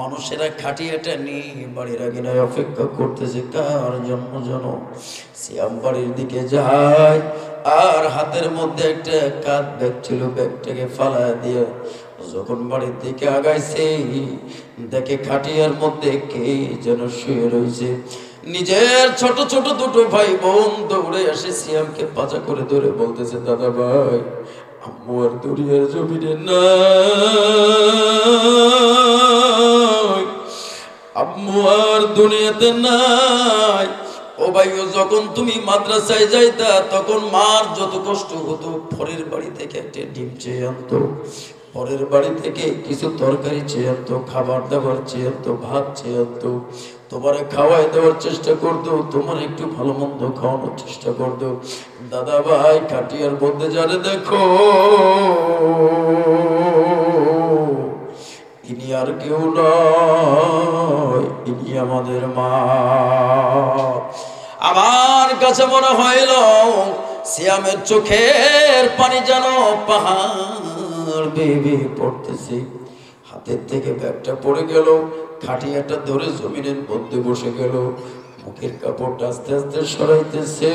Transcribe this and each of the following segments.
মানুষেরা খাটিয়াটা নিয়ে বাড়ির আগিনায় অপেক্ষা করতেছে, কার জন্ম জন? সিয়াম বাড়ির দিকে যায়, আর হাতের মধ্যে একটা কাঠ ব্যাগ ছিল, ব্যাগটাকে ফালায় দিয়ে যখন বাড়ির দিকে আগাইছে, দেখে খাটিয়ার মধ্যে কে যেন শুয়ে রয়েছে। নিজের ছোট ছোট দুটো ভাই বোন দৌড়ে এসে সিয়ামকে পাচা করে ধরে বলতেছে, দাদা ভাই, আম্মু আর দুনিয়ার জমিনে নাই। আম্মু আর দুনিয়াতে নাই। ও ভাই যখন তুমি মাদ্রাসায় যাইতা, তখন মার যত কষ্ট হতো, পরের বাড়ি থেকে একটা ডিম চেয়ে আনতো। পরের বাড়ি থেকে কিছু তরকারি চেয়ে আনতো, খাবার দাবার চেয়ে আনতো, ভাত চেয়ে আনতো। তোমারে খাওয়াই দেওয়ার চেষ্টা করতো, তোমার একটু ভালো মন্দ খাওয়ানোর চেষ্টা করতো। দাদা ভাই কাটিয়ার মধ্যে যারে দেখো ইনি আর কেউ নয় ইনি আমাদের মা। আমার কাছে মনে হইল, সিয়ামের চোখের পানি যেন পাহাড় বেবে পড়তেছে। হাতের থেকে ব্যাগটা পড়ে গেল খাটিয়াটা ধরে জমিনের মধ্যে বসে গেল। মুখের কাপড়টা আস্তে আস্তে সরাইতেছে।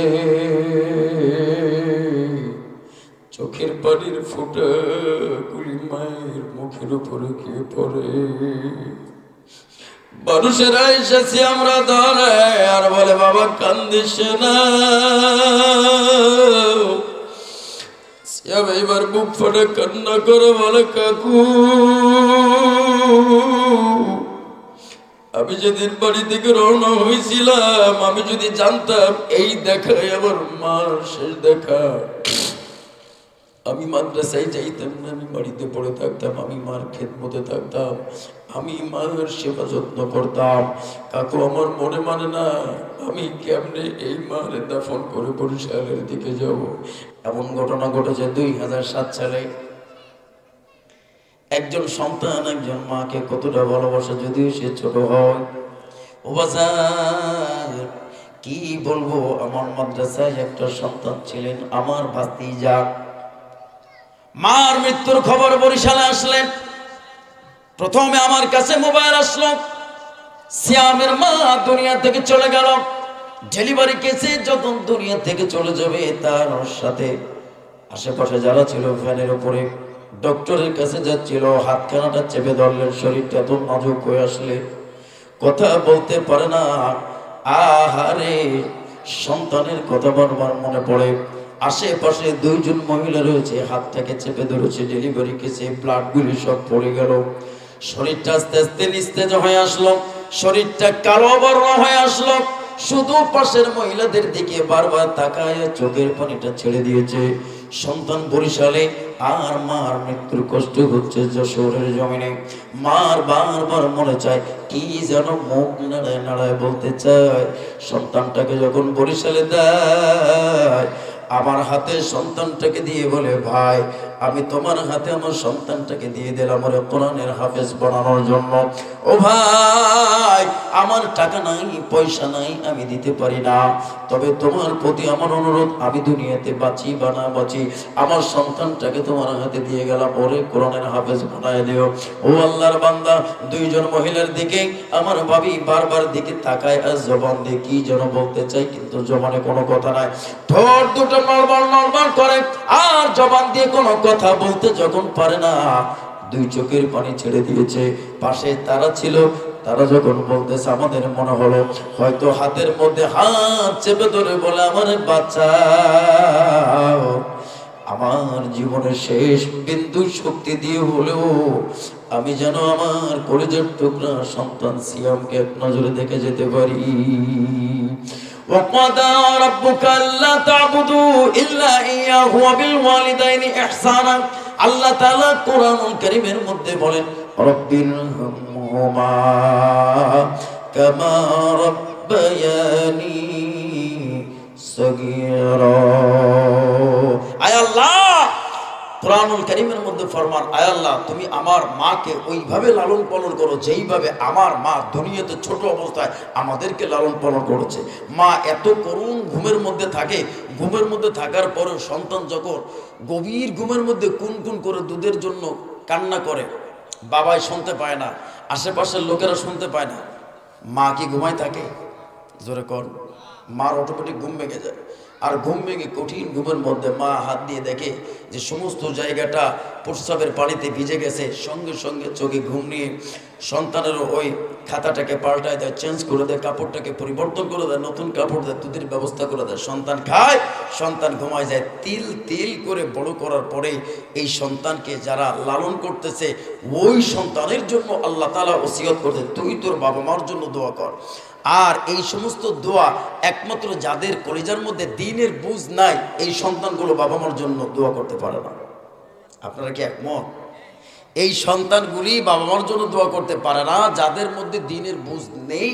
চোখের পানির ফোঁটা গুলি মায়ের মুখের উপরে গিয়ে পড়ে? মানুষেরা এসেছি আমরা ধরে, আর বলে, বাবা, কান্দিস না। এবার বুক ফোটে কান্না করে বলে, কাকু, আমি যেদিন বাড়ি থেকে রওনা হয়েছিলাম, আমি যদি জানতাম এই দেখাই আমার মার শেষ দেখা। আমি মাদ্রাসায় যাইতাম না, আমি বাড়িতে পড়ে থাকতাম, আমি মার খেদমতে থাকতাম, আমি মার সেবা যত্ন করতাম। কাকু আমার মনে মানে না, আমি কেমনে এই মারে দাফন করে বরিশালের দিকে যাব? এমন ঘটনা ঘটেছে দুই হাজার সাত সালে। একজন সন্তান, একজন মাকে কতটা ভালোবাসে যদিও সে ছোট হয়। ও বাজার, কি বলব, আমার মাদ্রাসায় একটা সন্তান ছিলেন, আমার ভাস্তি যাক মার মৃত্যুর খবর বরিশালে আসলেন প্রথমে আমার কাছে মোবাইল আসলো। শ্যামের মা দুনিয়া থেকে চলে গেল। ডেলিভারি কেসে যখন দুনিয়া থেকে চলে যাবে তার সাথে। আশেপাশে যারা ছিল ফ্যানের উপরে, ডক্টরের কাছে যাচ্ছিল, হাতখানাটা চেপে ধরলেন, শরীরটা এত নাজুক হয়ে আসলে। কথা বলতে পারে না। আহারে, সন্তানের কথা বারবার মনে পড়ে। আশেপাশে দুইজন মহিলা রয়েছে হাতটাকে চেপে ধরেছে ডেলিভারি কেসে ব্লাডগুলি সব পড়ে গেল। শরীরটা আস্তে আস্তে নিস্তেজ হয়ে আসলো, শরীরটা কালো বর্ণ হয়ে আসলো। শুধু পাশের মহিলাদের দিকে বারবার তাকায়, চোখের পানিটা ছেড়ে দিয়েছে। সন্তান বরিশালে আর মার মৃত্যুর কষ্ট হচ্ছে যশোরের জমিনে। মার বারবার মনে চায়, কি যেন মুখ নাড়ায় নাড়ায় বলতে চায়। সন্তানটাকে যখন বরিশালে দেয় আমার হাতে সন্তানটাকে দিয়ে বলে ভাই আমি তোমার হাতে আমার সন্তানটাকে দিয়ে দিলাম ওরে কোরআনের হাফেজ বানানোর জন্য। ও ভাই, আমার টাকা নাই, পয়সা নাই, আমি দিতে পারি না। তবে তোমার প্রতি আমার অনুরোধ, আমি দুনিয়াতে বাঁচি বা না বাঁচি, আমার সন্তানটাকে তোমার হাতে দিয়ে গেলাম, ওরে কোরআনের হাফেজ বানায় দিও। ও আল্লাহর বান্দা, দুইজন মহিলার দিকে, আমার ভাবি বারবার দিকে তাকায় আর জবান দিয়ে কি যেন বলতে চাই কিন্তু জবানে কোনো কথা নাই। ঠোঁট দুটো নড়বড় নড়বড় করে আর জবান দিয়ে কোনো কথা বলতে যখন পারে না, দুই চোখের পানি ছেড়ে দিয়েছে। পাশে তারা ছিল, তারা যখন বলতেছে, আমাদের মনে হলো, হয়তো হাতের মধ্যে হাত চেপে ধরে বলে, আমার বাচ্চা, আমার জীবনের শেষ বিন্দু শক্তি দিয়ে হলেও আমি যেন আমার কলেজের টুকরা সন্তান সিয়ামকে এক নজরে দেখে যেতে পারি। وقضى ربك ألا تعبدوا إلا إياه وبالوالدين إحسانا আল্লাহ তাআলা কোরআনুল কারীমের মধ্যে বলেন রব্বিল হামহুমা কামা রব্বায়ানি সগীরা কোরআনুল কারীমের মধ্যে ফরমান, আয় আল্লাহ, তুমি আমার মাকে ওইভাবে লালন পালন করো যেইভাবে আমার মা দুনিয়াতে ছোট অবস্থায় আমাদেরকে লালন পালন করেছে। মা এত করুণ ঘুমের মধ্যে থাকে, ঘুমের মধ্যে থাকার পরেও সন্তান যখন গভীর ঘুমের মধ্যে কুন কুন করে দুধের জন্য কান্না করে, বাবাই শুনতে পায় না, আশেপাশের লোকেরা শুনতে পায় না, মা কি ঘুমায় থাকে? জোরে কর মার অটোমেটিক ঘুম ভেঙে যায়। আর ঘুম ভেঙে কঠিন ঘুমের মধ্যে মা হাত দিয়ে দেখে যে সমস্ত জায়গাটা প্রস্রাবের পানিতে ভিজে গেছে, সঙ্গে সঙ্গে চোখে ঘুম নিয়ে সন্তানের ওই খাতাটাকে পাল্টায় দেয় চেঞ্জ করে দেয়, কাপড়টাকে পরিবর্তন করে দেয়, নতুন কাপড় দেয়, দুধের ব্যবস্থা করে দেয়। সন্তান খায়, সন্তান ঘুমায় যায়। তিল তিল করে বড় করার পরে এই সন্তানকে যারা লালন করতেছে, ওই সন্তানের জন্য আল্লাহ তালা ওসিয়ত করতে তুই তোর বাবা মার জন্য দোয়া কর। আর এই সমস্ত দোয়া একমাত্র যাদের কলেজার মধ্যে দিনের বুঝ নাই, এই সন্তানগুলো বাবা মার জন্য দোয়া করতে পারে না। আপনারা কি একমত? এই সন্তানগুলি বাবা মার জন্য দোয়া করতে পারে না, যাদের মধ্যে দিনের বুঝ নেই,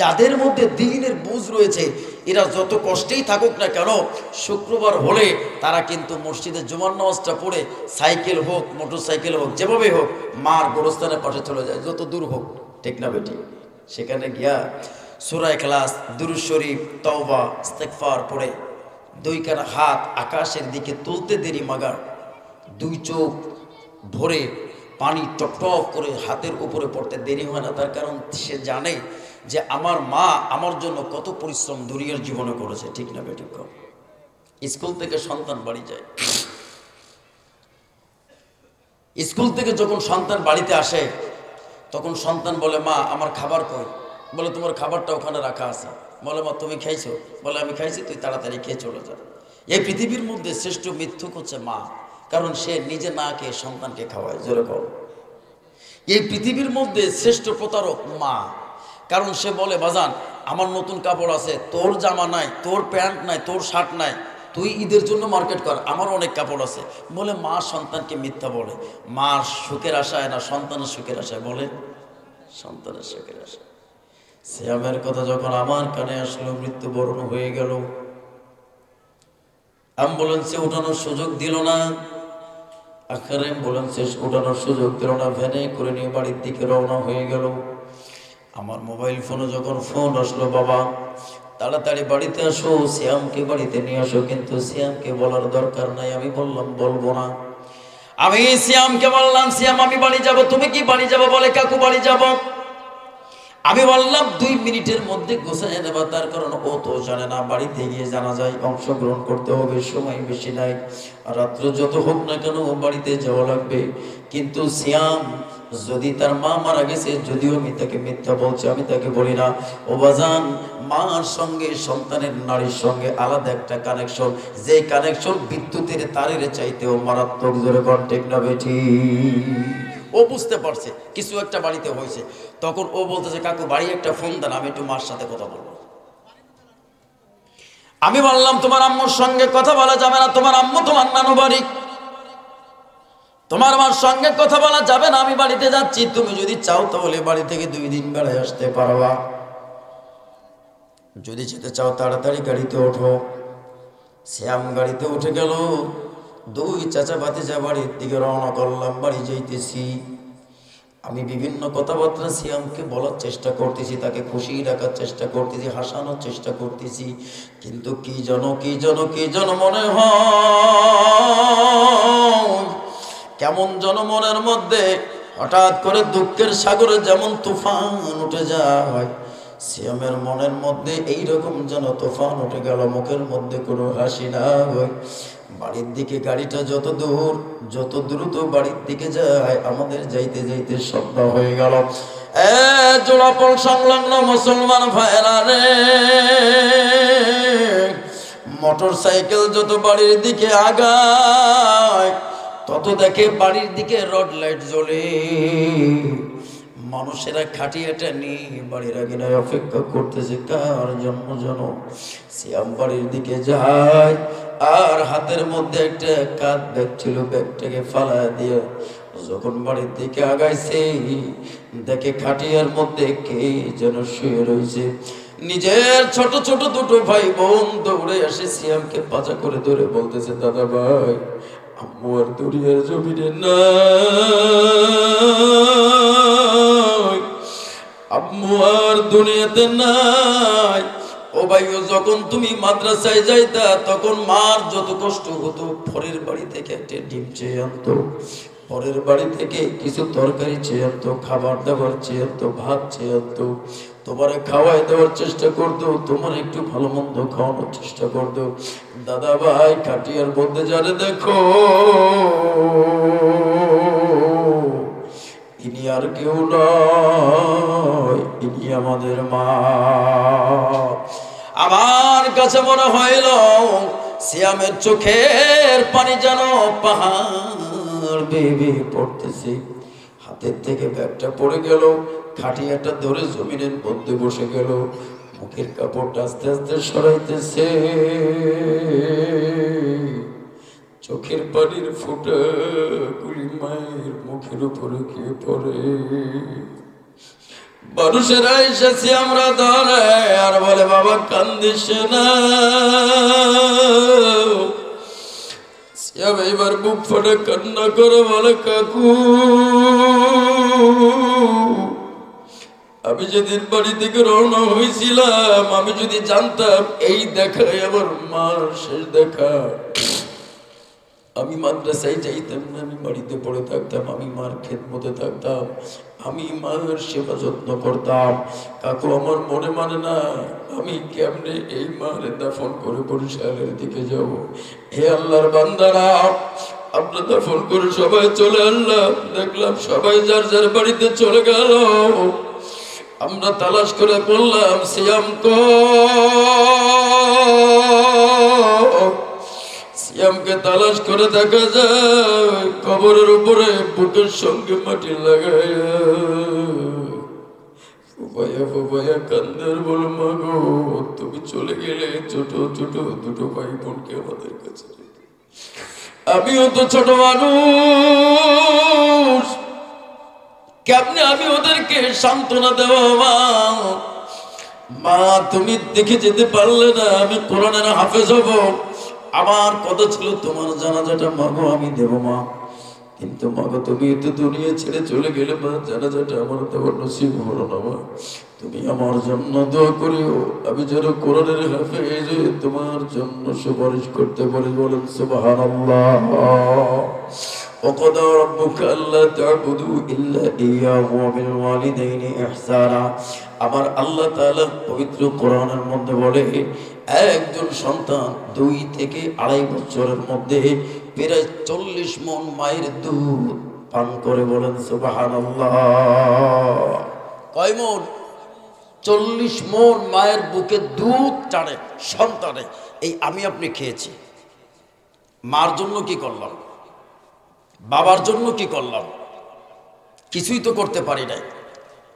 যাদের মধ্যে দিনের বুঝ রয়েছে, এরা যত কষ্টেই থাকুক না কেন, শুক্রবার হলে তারা কিন্তু মসজিদে জুমার নামাজটা পড়ে সাইকেল হোক মোটর সাইকেল হোক, যেভাবে হোক, মার গোরস্থানের পাশে চলে যায়, যত দূর হোক, ঠিক না বেটি? সেখানে গিয়া সুরায় ক্লাস দুরু শরীফ, তওবা ইস্তেকফার পড়ে। দুই কানা হাত আকাশের দিকে তুলতে দেরি মাগার। দুই চোখ ভরে পানি টপ টপ করে হাতের উপরে পড়তে দেরি হয় না। তার কারণ সে জানে যে আমার মা আমার জন্য কত পরিশ্রম দুনিয়ার জীবনে করেছে। ঠিক না বেঠিক স্কুল থেকে সন্তান বাড়ি যায়। স্কুল থেকে যখন সন্তান বাড়িতে আসে, তখন সন্তান বলে, মা, আমার খাবার কই? বলে, তোমার খাবারটা ওখানে রাখা আছে। বলে, মা, তুমি খাইছো বলে, আমি খাইছি, তুই তাড়াতাড়ি খেয়ে চলে যা। এই পৃথিবীর মধ্যে শ্রেষ্ঠ মিথ্যুক হচ্ছে মা, কারণ সে নিজে না খেয়ে সন্তানকে খাওয়ায়, জোরে কম এই পৃথিবীর মধ্যে শ্রেষ্ঠ প্রতারক মা, কারণ সে বলে, বাজান, আমার নতুন কাপড় আছে, তোর জামা নাই, তোর প্যান্ট নাই, তোর শার্ট নাই, তুই ঈদের জন্য মার্কেট কর, আমার অনেক কাপড় আছে। বলে, মা সন্তানকে মিথ্যা বলে। মা সুখের আশায় না, সন্তানের সুখের আশায় বলে, সন্তানের সুখের আশায়। শ্যামের কথা যখন আমার কানে আসলো, মৃত্যুবরণ হয়ে গেল। অ্যাম্বুলেন্সে ওঠানোর সুযোগ দিল না। আখারে অ্যাম্বুলেন্সে ওঠানোর সুযোগ দিল না। ভ্যানে করে নিয়ে বাড়ির দিকে রওনা হয়ে গেল। আমার মোবাইল ফোনে যখন ফোন আসলো, বাবা, তাড়াতাড়ি বাড়িতে আসো শ্যামকে বাড়িতে নিয়ে আসো। কিন্তু শ্যামকে বলার দরকার নাই, আমি বললাম, বলব না। আমি শ্যামকে বললাম শ্যাম আমি বাড়ি যাব। তুমি কি বাড়ি যাব বলে কাকু বাড়ি যাব? আমি বললাম, দুই মিনিটের মধ্যে গোছায় নেবা তার কারণ ও তো জানে না, বাড়িতে গিয়ে জানা যায়, অংশগ্রহণ করতে হবে, সময় বেশি নাই। রাত্র যত হোক না কেন ও বাড়িতে যাওয়া লাগবে। কিন্তু শ্যাম যদি তার মা মারা গেছে, যদিও আমি তাকে মিথ্যা বলছি, আমি তাকে বলি না। ও বাজান, মার সঙ্গে, সন্তানের নারীর সঙ্গে আলাদা একটা কানেকশন যে কানেকশন বিদ্যুতের তারের চাইতেও মারাত্মক জোরে কন্টেক্ট না বেঠি? ও বুঝতে পারছে, কিছু একটা বাড়িতে হয়েছে। তখন ও বলতেছে, কাকু, বাড়ি একটা ফোন দেন, আমি একটু মার সাথে কথা বলব। আমি বললাম, তোমার আম্মুর সঙ্গে কথা বলা যাবে না, তোমার আম্মু তোমার নানু বাড়ি। তোমার মার সঙ্গে কথা বলা যাবে না, আমি বাড়িতে যাচ্ছি, তুমি যদি চাও তাহলে বাড়ি থেকে দুই দিন বেড়ায় আসতে পারবা। যদি যেতে চাও, তাড়াতাড়ি গাড়িতে ওঠো। শ্যাম গাড়িতে উঠে গেল। দুই চাচা ভাতিজা বাড়ির দিকে রওনা করলাম, বাড়ি যাইতেছি। আমি বিভিন্ন কথাবার্তা সিয়ামকে বলার চেষ্টা করতেছি, তাকে খুশি রাখার চেষ্টা করতেছি, হাসানোর চেষ্টা করতেছি। কিন্তু কি যেন কি যেন, কি জন মনে হয়, কেমন যেন মনের মধ্যে হঠাৎ করে দুঃখের সাগরে যেমন তুফান উঠে যায়, সিয়ামের মনের মধ্যে এইরকম যেন তুফান উঠে গেল, মুখের মধ্যে কোনো হাসি না হয়। বাড়ির দিকে গাড়িটা যত দূর, যত দ্রুত বাড়ির দিকে যায়, আমাদের যাইতে যাইতে স্বপ্ন হয়ে গেল। জোড়াপল সংলগ্ন মুসলমান ভাইরা রে, মোটর সাইকেল যত বাড়ির দিকে আগায়, তত দেখে বাড়ির দিকে রড লাইট জ্বলে। মানুষেরা খাটিয়াটা নিয়ে বাড়ির আগে অপেক্ষা করতেছে, কার জন্ম জন শ্যাম বাড়ির দিকে যায়। আর হাতের মধ্যে একটা কাঁধ ব্যাগ ছিল ব্যাগটাকে ফালা দিয়ে। যখন বাড়ির দিকে আগাইছে, দেখে খাটিয়ার মধ্যে কে যেন শুয়ে রয়েছে। নিজের ছোট ছোট দুটো ভাই বোন দৌড়ে আসে, সিয়ামকে পাচা করে ধরে বলতেছে, দাদা ভাই, আম্মু আর দুনিয়ার জমিনে নাই। আম্মু আর দুনিয়াতে নাই। ও ভাই, ও যখন তুমি মাদ্রাসায় যাইতা, তখন মার যত কষ্ট হতো ফরের বাড়ি থেকে একটা ডিম চেয়ে আনতো। পরের বাড়ি থেকে কিছু তরকারি চেয়ে আনতো, খাবার দাবার চেয়ে আনতো, ভাত চেয়ে আনতো। তোমারে খাওয়াই দেওয়ার চেষ্টা করতো, তোমার একটু ভালো মন্দ খাওয়ানোর চেষ্টা করতো। দাদা ভাই, খাটিয়ার মধ্যে জানে দেখো ইনি আর কেউ নয় ইনি আমাদের মা। আমার কাছে মনে হইল, সিয়ামের চোখের পানি যেন পাহাড় বেবে পড়তেছে। হাতের থেকে ব্যাগটা পড়ে গেল, খাটিয়াটা ধরে জমিনের মধ্যে বসে গেল। মুখের কাপড়টা আস্তে আস্তে সরাইতেছে। চোখের পানির ফোঁটা গুলি মায়ের মুখের উপরে গিয়ে পড়ে? মানুষেরা এসেছি আমরা ধরে, আর বলে, বাবা, কান্দিস না। এবার বুক ফোটে, কান্না করে বলে, কাকু, আমি যেদিন বাড়ি থেকে রওনা হয়েছিলাম, আমি যদি জানতাম এই দেখাই আমার মার শেষ দেখা। আমি মাদ্রাসায় যাইতাম না, আমি বাড়িতে পড়ে থাকতাম, আমি মার খেদমতে থাকতাম, আমি মায়ের সেবা যত্ন করতাম। কাকু আমার মনে মানে না, আমি কেমনে এই মারে দাফন করে বরিশালের দিকে যাব? হে আল্লাহর বান্দারা, আমরা দাফন করে সবাই চলে আনলাম, দেখলাম সবাই যার যার বাড়িতে চলে গেল। আমরা তালাশ করে বললাম, সিয়াম কো সিয়ামকে তালাশ করে দেখা যায়, কবরের উপরে বুকের সঙ্গে মাটি ফুপাইয়া ফুপাইয়া কান্দার বল, মাগো, তুমি চলে গেলে ছোট ছোট দুটো ভাই বোনকে আমাদের কাছে আমিও তো ছোট মানুষ। কেমনে আমি ওদেরকে সান্ত্বনা দেওয়া মা? মা, তুমি দেখে যেতে পারলে না, আমি কোরআনের হাফেজ হব। আমার কথা ছিল তোমার জানাজাটা মাগো আমি দেব মা কিন্তু মাগো তুমি তো দুনিয়া ছেড়ে চলে গেলে মা জানাজাটা আমার দেওয়ার নসিব হলো না মা তুমি আমার জন্য দোয়া করিও আমি যেন কোরআনের হাফেজ হয়ে তোমার জন্য সুপারিশ করতে পারি বলেন সুবহানাল্লাহ وقضى ربك ألا تعبدوا إلا إياه وبالوالدين إحسانا আমার আল্লাহ তাআলা পবিত্র কোরআনের মধ্যে বলে একজন সন্তান দুই থেকে আড়াই বছরের মধ্যে প্রায় চল্লিশ মন মায়ের দুধ পান করে বলেন, সুবহানাল্লাহ। কয় মন? চল্লিশ মন মায়ের বুকে দুধ টানে, সন্তানে। এই আমি আপনি খেয়েছি। মার জন্য কি করলাম? বাবার জন্য কি করলাম? কিছুই তো করতে পারি নাই।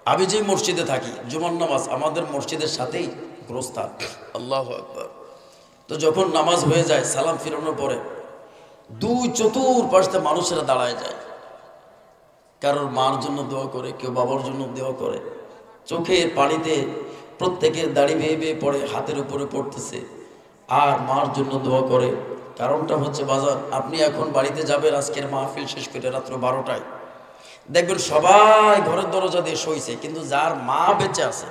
আমি যে মসজিদে থাকি জুমান নামাজ আমাদের মসজিদের সাথেই গ্রস্তান আল্লাহ আকবর। তো যখন নামাজ হয়ে যায় সালাম ফিরানোর পরে দুই চতুর্পাশে মানুষেরা দাঁড়ায় যায়। কারোর মার জন্য দোয়া করে কেউ বাবার জন্য দোয়া করে। চোখের পানিতে প্রত্যেকের দাড়ি বেয়ে বেয়ে পড়ে হাতের উপরে পড়তেছে। আর মার জন্য দোয়া করে। কারণটা হচ্ছে বাজার আপনি এখন বাড়িতে যাবেন আজকের মাহফিল শেষ করে রাত্র বারোটায়। দেখবেন সবাই ঘরের দরজা দিয়ে সইছে কিন্তু যার মা বেঁচে আছে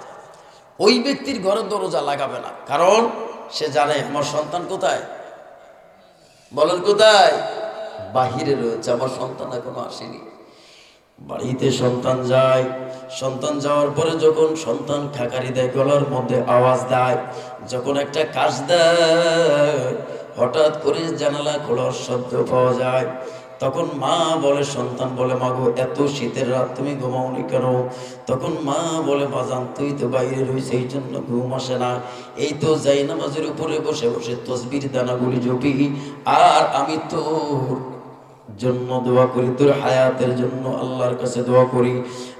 ওই ব্যক্তির ঘরের দরজা লাগাবে না। কারণ সে জানে আমার সন্তান কোথায়? বলেন কোথায়? বাহিরে রয়েছে, আমার সন্তান এখনও আসেনি। বাড়িতে সন্তান যায়, সন্তান যাওয়ার পরে যখন সন্তান খাকারি দেয়, গলার মধ্যে আওয়াজ দেয়, যখন একটা কাজ দেয়, হঠাৎ করে জানালা খোলার শব্দ পাওয়া যায় তখন মা বলে, সন্তান বলে, মাগো, এত শীতের রাত তুমি ঘুমাওনি কেন? তখন মা বলে, বাজান, তুই তো বাইরে রয়েছে, এই জন্য ঘুম আসে না। এই তো যাই নামাজের উপরে বসে বসে তসবির, দানাগুলি জপি আর আমি তো জন্য দোয়া করি, তোর হায়াতের জন্য আল্লাহর কাছে দোয়া করি।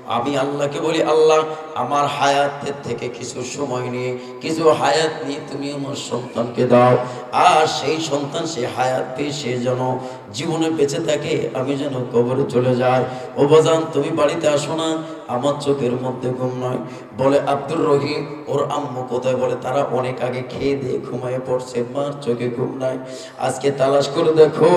আমি আল্লাহকে বলি, আল্লাহ, আমার হায়াতের থেকে কিছু সময় নিয়ে, কিছু হায়াত নিয়ে তুমি আমার সন্তানকে দাও। আর সেই সন্তান, সেই হায়াত পেয়ে সে যেন জীবনে বেঁচে থাকে, আমি যেন কবরে চলে যাই। ও বাজান, তুমি বাড়িতে আসো না, আমার চোখের মধ্যে ঘুম নয়। বলে আব্দুর রহিম, ওর আম্মু কোথায়? বলে, তারা অনেক আগে খেয়ে দিয়ে ঘুমায় পড়ছে, মার চোখে ঘুম নাই। আজকে তালাশ করে দেখো।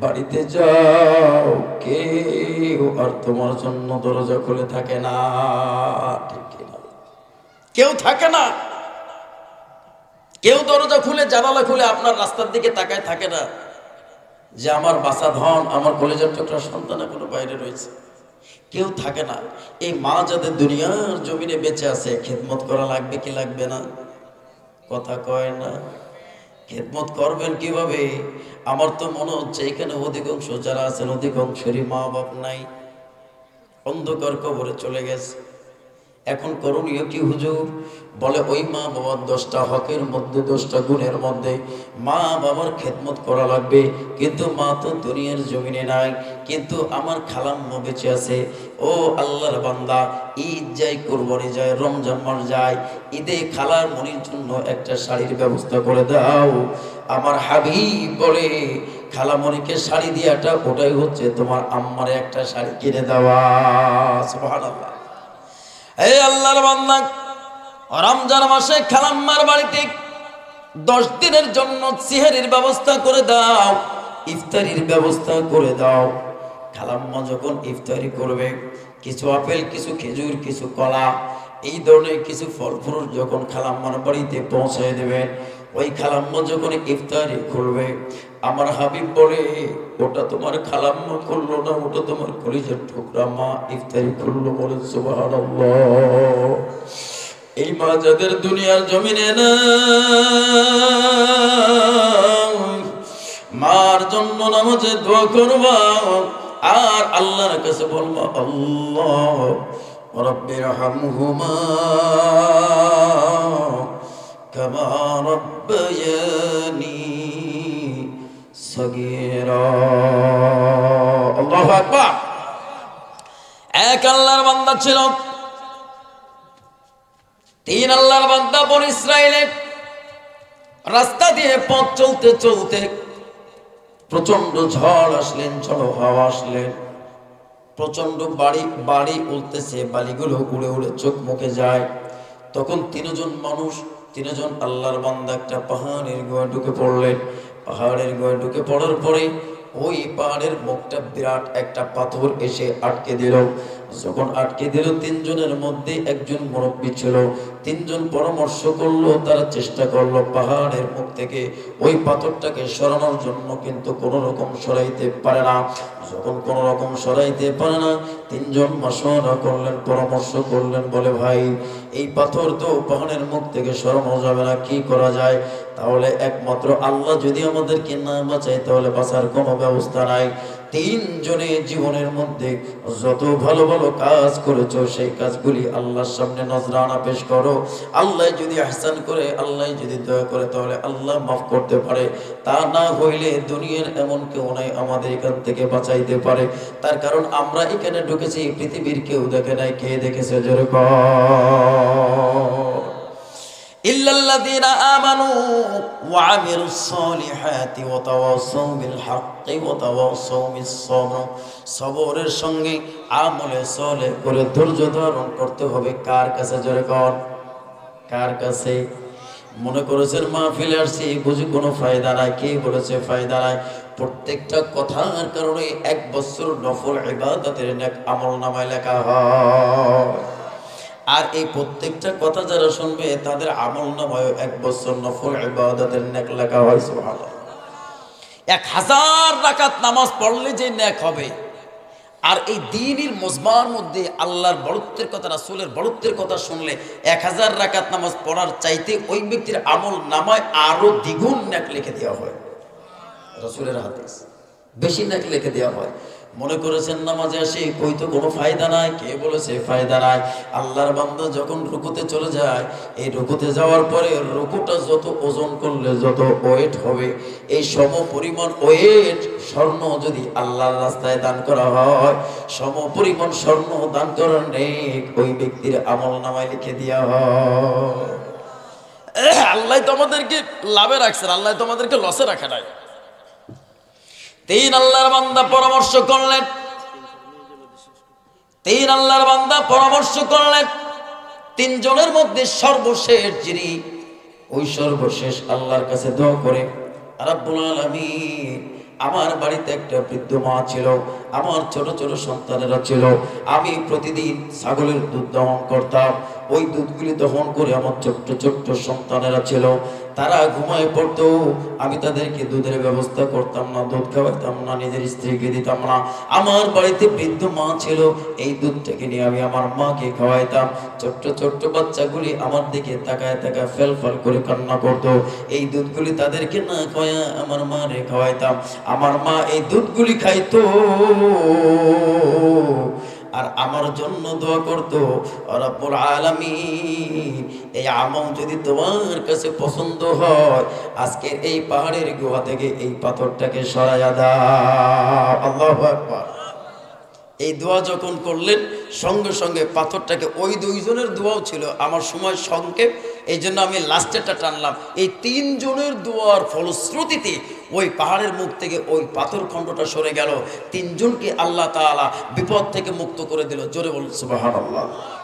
বাড়িতে যাও, কেউ আর তোমার জন্য দরজা খুলে থাকে না। ঠিক কিনা? কেউ থাকে না। কেউ দরজা খুলে, জানালা খুলে আপনার রাস্তার দিকে তাকায় থাকে না। যে আমার বাসা ধন, আমার কলেজের টুকরা সন্তান এখনও বাইরে রয়েছে। কেউ থাকে না। এই মা যাদের দুনিয়ার জমিনে বেঁচে আছে, খেদমত করা লাগবে কি লাগবে না? কথা কয় না। খেদমত করবেন কীভাবে? আমার তো মনে হচ্ছে এখানে অধিকাংশ যারা আছেন, অধিকাংশেরই মা বাপ নাই। অন্ধকার কবরে চলে গেছে। এখন করণীয় কি হুজুর? বলে, ওই মা বাবার দশটা হকের মধ্যে দশটা গুণের মধ্যে। মা বাবার খেদমত করা লাগবে। কিন্তু মা তো দুনিয়ার জমিনে নাই, কিন্তু আমার খালাম্ম বেঁচে আছে। ও আল্লাহর বান্দা, ঈদ যায়, কোরবানি যায়, রমজান মাস যায়, ঈদে খালার মনির জন্য একটা শাড়ির ব্যবস্থা করে দাও। আমার হাবিব বলে খালামণিকে শাড়ি দিয়াটা ওটাই হচ্ছে তোমার আম্মারে একটা শাড়ি কিনে দেওয়া। সুবহানাল্লাহ। এই আল্লাহর বান্দা, রমজান মাসে খালাম্মার বাড়িতে দশ দিনের জন্য সিহারির ব্যবস্থা করে দাও, ইফতারির ব্যবস্থা করে দাও। খালাম্মা যখন ইফতারি করবে, কিছু আপেল, কিছু খেজুর, কিছু কলা, এই ধরনের কিছু ফল ফ্রুট যখন খালাম্মার বাড়িতে পৌঁছে দেবেন ওই খালাম্মা যখন ইফতারি করবে, আমার হাবিব বলে, ওটা তোমার খালাম্মা করল না, ওটা তোমার কলিজের টুকরা মা ইফতারি করল বলে, সুবহানাল্লাহ। এই মা যাদের দুনিয়ার জমিনে না, মার জন্য নামাজে দোয়া করবা, আর আল্লাহর কাছে বলবা, আল্লাহ রব্বির হামহুমা কামা রব্বায়ানি সগীরা আল্লাহু আকবার এক আল্লাহর বান্দা ছিল। তিন আল্লাহর বান্দা বন ইসরায়েলে রাস্তা দিয়ে পথ চলতে চলতে প্রচণ্ড ঝড় আসলেন, ঝড় হাওয়া আসলেন প্রচণ্ড বাড়ি বাড়ি উঠতেছে বালিগুলো উড়ে উড়ে চোখ মুখে যায়। তখন তিনজন মানুষ তিনজন আল্লাহর বান্দা একটা পাহাড়ের গোয়া ঢুকে পড়লেন পাহাড়ের গোয়া ঢুকে পড়ার পরে ওই পাহাড়ের মুখটা বিরাট একটা পাথর এসে আটকে দিল। যখন আটকে দিল, তিনজনের মধ্যে একজন মুরব্বী ছিল। তিনজন পরামর্শ করল, তারা চেষ্টা করল পাহাড়ের মুখ থেকে ওই পাথরটাকে সরানোর জন্য, কিন্তু কোনো রকম সরাইতে পারে না। যখন কোনো রকম সরাইতে পারে না, তিনজন মশওয়ারা করলেন, পরামর্শ করলেন, বলে, ভাই, এই পাথর তো পাহাড়ের মুখ থেকে সরানো যাবে না, কি করা যায়? তাহলে একমাত্র আল্লাহ যদি আমাদেরকে না বাঁচায়, তাহলে বাঁচার কোনো ব্যবস্থা নাই। তিনজনে জীবনের মধ্যে যত ভালো ভালো কাজ করেছ, সেই কাজগুলি আল্লাহর সামনে নজরানা পেশ করো। আল্লাহ যদি আহসান করে, আল্লাহ যদি দয়া করে, তাহলে আল্লাহ মাফ করতে পারে। তা না হইলে দুনিয়ার এমন কেউ নাই আমাদের এখান থেকে বাঁচাইতে পারে। তার কারণ আমরা এখানে ঢুকেছি, পৃথিবীর কেউ দেখে নাই, কে দেখেছে যেরকম সবরের সঙ্গে আমলে সলে করে ধৈর্য ধারণ করতে হবে। কার কাছে জোরে কর কার কাছে? মনে করেছেন ফেলে আসছি, বুঝি কোনো ফায়দা নাই। কে বলেছে ফায়দা নাই? প্রত্যেকটা কথার কারণে এক বছর নফল এবার তাদের আমল নামায় লেখা হয়। আর এই প্রত্যেকটা কথা যারা শুনবে, তাদের আমল নামায় এক বছর নফল ইবাদতের নেক লেখা হয়, সুবহানাল্লাহ। এক হাজার রাকাত নামাজ পড়লে যে নেক হবে, আর এই দিনের মজমার মধ্যে আল্লাহর বড়ত্বের কথা, রাসূলের বড়ত্বের কথা শুনলে এক হাজার রাকাত নামাজ পড়ার চাইতে ওই ব্যক্তির আমল নামায় আরও দ্বিগুণ নেক লিখে দেওয়া হয়। রসুলের হাদিস, বেশি নেক লিখে দেওয়া হয়। মনে করেছেন নামাজে আসে, কই তো কোনো ফায়দা নাই? কে বলেছে ফায়দা নাই? আল্লাহর বান্দা যখন রুকুতে চলে যায়, এই রুকুতে যাওয়ার পরে রুকুটা যত ওজন করলে যত ওয়েট হবে, এই সম পরিমাণ ওয়েট স্বর্ণ যদি আল্লাহর রাস্তায় দান করা হয়, সম পরিমাণ স্বর্ণ দান করার নেক ওই ব্যক্তির আমল নামায় লিখে দেওয়া হয়। আল্লাহ তো আমাদেরকে লাভে রাখছেন, আল্লাহ তো আমাদেরকে লসে রাখে নাই। তিন আল্লাহর বান্দা পরামর্শ করলেন। তিন আল্লাহর বান্দা পরামর্শ করলেন। তিনজনের মধ্যে সর্বশেষ যিনি, ওই সর্বশেষ আল্লাহর কাছে দোয়া করে, রাব্বুল আলামিন, আমার বাড়িতে একটা বৃদ্ধ মা ছিল, আমার ছোট ছোট সন্তানেরা ছিল, আমি প্রতিদিন ছাগলের দুধ দহন করতাম, ওই দুধগুলি দহন করে আমার ছোট্ট ছোট্ট সন্তানেরা ছিল তারা ঘুমায় পড়তো, আমি তাদেরকে দুধের ব্যবস্থা করতাম না, দুধ খাওয়াতাম না, নিজের স্ত্রীকে দিতাম না। আমার বাড়িতে বৃদ্ধ মা ছিল, এই দুধটাকে নিয়ে আমি আমার মাকে খাওয়াইতাম। ছোট্ট ছোট্ট বাচ্চাগুলি আমার দিকে তাকায় তাকায় ফেল ফেল করে কান্না করতো। এই দুধগুলি তাদেরকে না খাওয়া আমার মা রে খাওয়াইতাম। আমার মা এই দুধগুলি খাইতো। আর আমার জন্য দোয়া করতো, রব্বুল আলামিন, এই আমল যদি তোমার কাছে পছন্দ হয়, আজকে এই পাহাড়ের গুহা থেকে এই পাথরটাকে সরাইয়া দাও। আল্লাহু আকবার। এই দোয়া যখন করলেন, সঙ্গে সঙ্গে পাথরটাকে ওই দুইজনের দোয়াও ছিল আমার সময় সংক্ষেপ, এই জন্য আমি লাস্টেরটা টানলাম। এই তিনজনের দোয়ার ফলশ্রুতিতে ওই পাহাড়ের মুখ থেকে ওই পাথর খণ্ডটা সরে গেল। তিনজনকে আল্লাহ তালা বিপদ থেকে মুক্ত করে দিল। জোরে বলুন, সুবহানাল্লাহ।